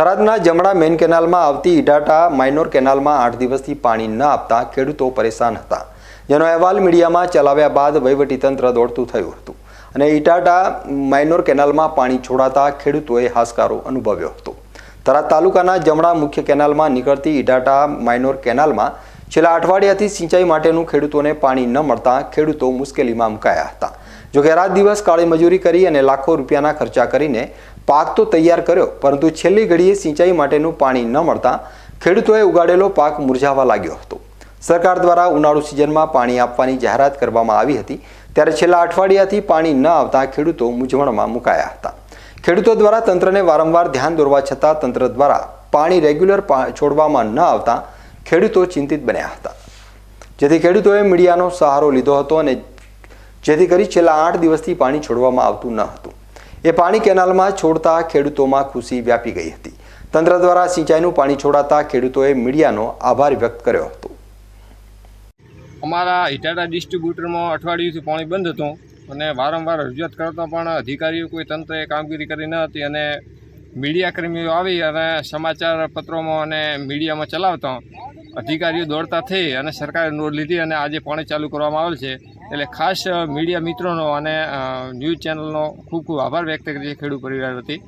થરાદના જમણા મેઇન કેનાલમાં આવતી ઇટાટા માઇનોર કેનાલમાં આઠ દિવસથી પાણી ન આપતા ખેડૂતો પરેશાન હતા. જેનો અહેવાલ મીડિયામાં ચલાવ્યા બાદ વહીવટીતંત્ર દોડતું થયું હતું અને ઇટાટા માઇનોર કેનાલમાં પાણી છોડાતા ખેડૂતોએ હાશકારો અનુભવ્યો હતો. થરાદ તાલુકાના જમણા મુખ્ય કેનાલમાં નીકળતી ઈટાટા માઇનોર કેનાલમાં છેલ્લા અઠવાડિયાથી સિંચાઈ માટેનું ખેડૂતોને પાણી ન મળતા ખેડૂતો મુશ્કેલીમાં મુકાયા હતા. જોકે રાત દિવસ કાળી મજૂરી કરી અને લાખો રૂપિયાના ખર્ચા કરીને પાક તો તૈયાર કર્યો, પરંતુ છેલ્લી ઘડીએ સિંચાઈ માટેનું પાણી ન મળતા ખેડૂતોએ ઉગાડેલો પાક મુરઝાવા લાગ્યો હતો. સરકાર દ્વારા ઉનાળુ સિઝનમાં પાણી આપવાની જાહેરાત કરવામાં આવી હતી, ત્યારે છેલ્લા અઠવાડિયાથી પાણી ન આવતા ખેડૂતો મૂંઝવણમાં મુકાયા હતા. ખેડૂતો દ્વારા તંત્રને વારંવાર ધ્યાન દોરવા છતાં તંત્ર દ્વારા પાણી રેગ્યુલર છોડવામાં ન આવતા ખેડૂતો ચિંતિત બન્યા હતા. જેથી ખેડૂતોએ મીડિયાનો સહારો લીધો હતો અને જેથી કરી છેલ્લા આઠ દિવસથી પાણી છોડવામાં આવતું ન હતું. એ પાણી કેનાલમાં છોડતા ખેડૂતોમાં ખુશી વ્યાપી ગઈ હતી. તંત્ર દ્વારા સિંચાઈનું પાણી છોડાતા ખેડૂતોએ મીડિયાનો આભાર વ્યક્ત કર્યો હતો. અમારા ઇટાટા ડિસ્ટ્રીબ્યુટરમાં અઠવાડિયુંથી પાણી બંધ હતું અને વારંવાર રજૂઆત કરતા પણ અધિકારીઓ કોઈ તંત્રએ કામગીરી કરી ન હતી અને મીડિયા કર્મીઓ આવી અને સમાચાર પત્રોમાં અને મીડિયામાં ચલાવતા અધિકારીઓ દોડતા થઈ અને સરકારે નોંધ લીધી અને આજે પાણી ચાલુ કરવામાં આવેલ છે. એટલે ખાસ મીડિયા મિત્રોનો અને ન્યૂઝ ચેનલનો ખૂબ ખૂબ આભાર વ્યક્ત કરીએ ખેડૂત પરિવાર વતી.